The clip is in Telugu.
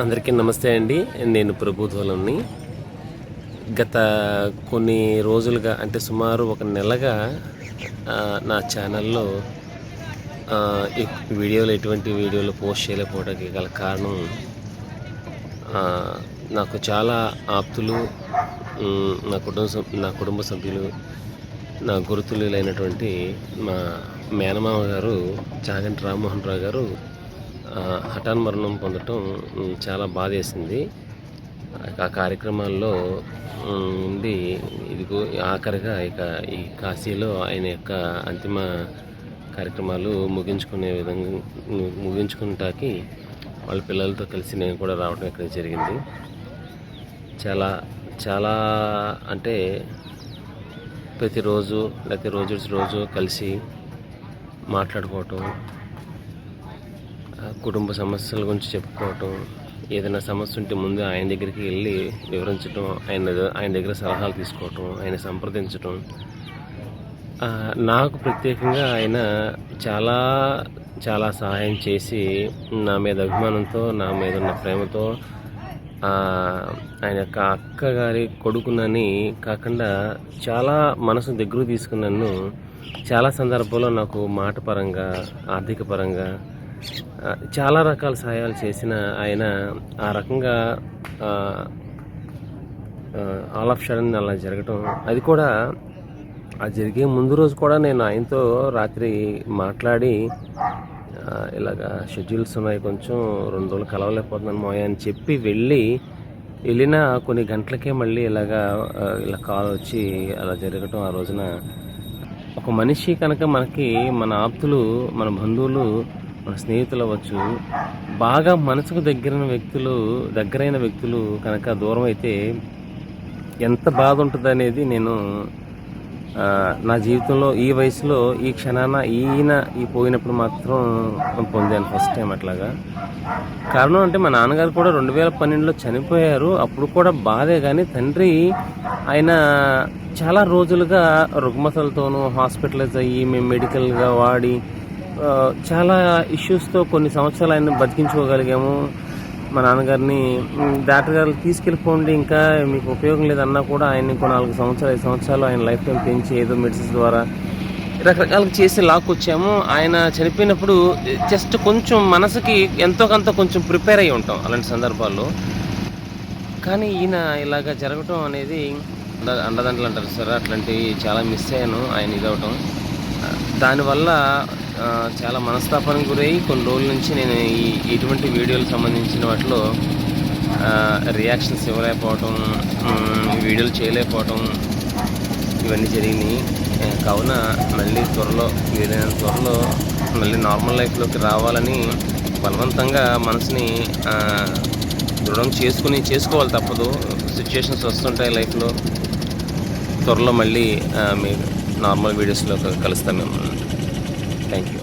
అందరికీ నమస్తే అండి. నేను ప్రభుత్వాలని గత కొన్ని రోజులుగా అంటే సుమారు ఒక నెలగా నా ఛానల్లో వీడియోలు ఎటువంటి వీడియోలు పోస్ట్ చేయలేకపోవడానికి గల కారణం నాకు చాలా ఆప్తులు నా కుటుంబ నా కుటుంబ సభ్యులు నా గురుతులైనటువంటి మా మేనమామ గారు చాగంటి రామ్మోహన్ రావు గారు హఠాన్ మరణం పొందటం చాలా బాధేసింది. ఆ కార్యక్రమాల్లో ఉండి ఇదిగో ఆఖరిగా ఇక ఈ కాశీలో ఆయన యొక్క అంతిమ కార్యక్రమాలు ముగించుకునే విధంగా ము- ముగించుకుంటాకి వాళ్ళ పిల్లలతో కలిసి నేను కూడా రావడం ఇక్కడ జరిగింది. చాలా చాలా అంటే ప్రతిరోజు లేకపోతే రోజు రోజు కలిసి మాట్లాడుకోవటం కుటుంబ సమస్యల గురించి చెప్పుకోవటం ఏదైనా సమస్య ఉంటే ముందు ఆయన దగ్గరికి వెళ్ళి వివరించడం ఆయన ఆయన దగ్గర సలహాలు తీసుకోవటం ఆయన సంప్రదించటం. నాకు ప్రత్యేకంగా ఆయన చాలా చాలా సహాయం చేసి నా మీద అభిమానంతో నా మీద ఉన్న ప్రేమతో ఆయన యొక్క అక్క గారి కొడుకునని కాకుండా చాలా మనసు దగ్గర తీసుకున్నాను చాలా సందర్భాల్లో నాకు మాట పరంగా ఆర్థిక పరంగా చాలా రకాల సహాయాలు చేసిన ఆయన ఆ రకంగా ఆల్ ఆఫ్ షడన్ అలా జరగటం. అది కూడా ఆ జరిగే ముందు రోజు కూడా నేను ఆయనతో రాత్రి మాట్లాడి ఇలాగ ఇలాగా షెడ్యూల్స్ ఉన్నాయి కొంచెం రెండు రోజులు కలవలేకపోతున్నాను మోయ అని చెప్పి వెళ్ళి వెళ్ళిన కొన్ని గంటలకే మళ్ళీ ఇలాగా ఇలా కాల్ వచ్చి అలా జరగటం ఆ రోజున. ఒక మనిషి కనుక మనకి మన ఆప్తులు మన బంధువులు మన స్నేహితులు అవ్వచ్చు. బాగా మనసుకు దగ్గరైన వ్యక్తులు దగ్గరైన వ్యక్తులు కనుక దూరం అయితే ఎంత బాధ ఉంటుంది అనేది నేను నా జీవితంలో ఈ వయసులో ఈ క్షణాన ఈయన ఈ పోయినప్పుడు మాత్రం పొందాను ఫస్ట్ టైం అట్లాగా. కారణం అంటే మా నాన్నగారు కూడా రెండు వేల పన్నెండులో చనిపోయారు. అప్పుడు కూడా బాధే కానీ తండ్రి ఆయన చాలా రోజులుగా రుగ్మతలతోనూ హాస్పిటలైజ్ అయ్యి మేము మెడికల్గా వాడి చాలా ఇష్యూస్తో కొన్ని సంవత్సరాలు ఆయన బతికించుకోగలిగాము. మా నాన్నగారిని డాక్టర్ గారు తీసుకెళ్ళిపోండి ఇంకా మీకు ఉపయోగం లేదన్నా కూడా ఆయన ఇంకో నాలుగు సంవత్సరాలు ఐదు సంవత్సరాలు ఆయన లైఫ్ టైం పెంచి ఏదో మెడిసిన్స్ ద్వారా రకరకాలుగా చేసి లాక్కొచ్చాము. ఆయన చనిపోయినప్పుడు జస్ట్ కొంచెం మనసుకి ఎంతో కొంత కొంచెం ప్రిపేర్ అయ్యి ఉంటాం అలాంటి సందర్భాల్లో. కానీ ఈయన ఇలాగ జరగటం అనేది అండ అండదండలు అంటారు సార్. అట్లాంటివి చాలా మిస్ అయ్యాను ఆయన ఇదవటం దానివల్ల చాలా మనస్తాపానికి గురై కొన్ని రోజుల నుంచి నేను ఈ ఇటువంటి వీడియోలకు సంబంధించిన వాటిలో రియాక్షన్స్ ఇవ్వలేకపోవటం వీడియోలు చేయలేకపోవటం ఇవన్నీ జరిగినాయి. కావున మళ్ళీ త్వరలో వీలైనంత త్వరలో మళ్ళీ నార్మల్ లైఫ్లోకి రావాలని బలవంతంగా మనసుని దృఢం చేసుకుని చేసుకోవాలి తప్పదు. సిచ్యుయేషన్స్ వస్తుంటాయి లైఫ్లో త్వరలో మళ్ళీ మీ నార్మల్ వీడియోస్లో కలుస్తాం మేము. Thank you.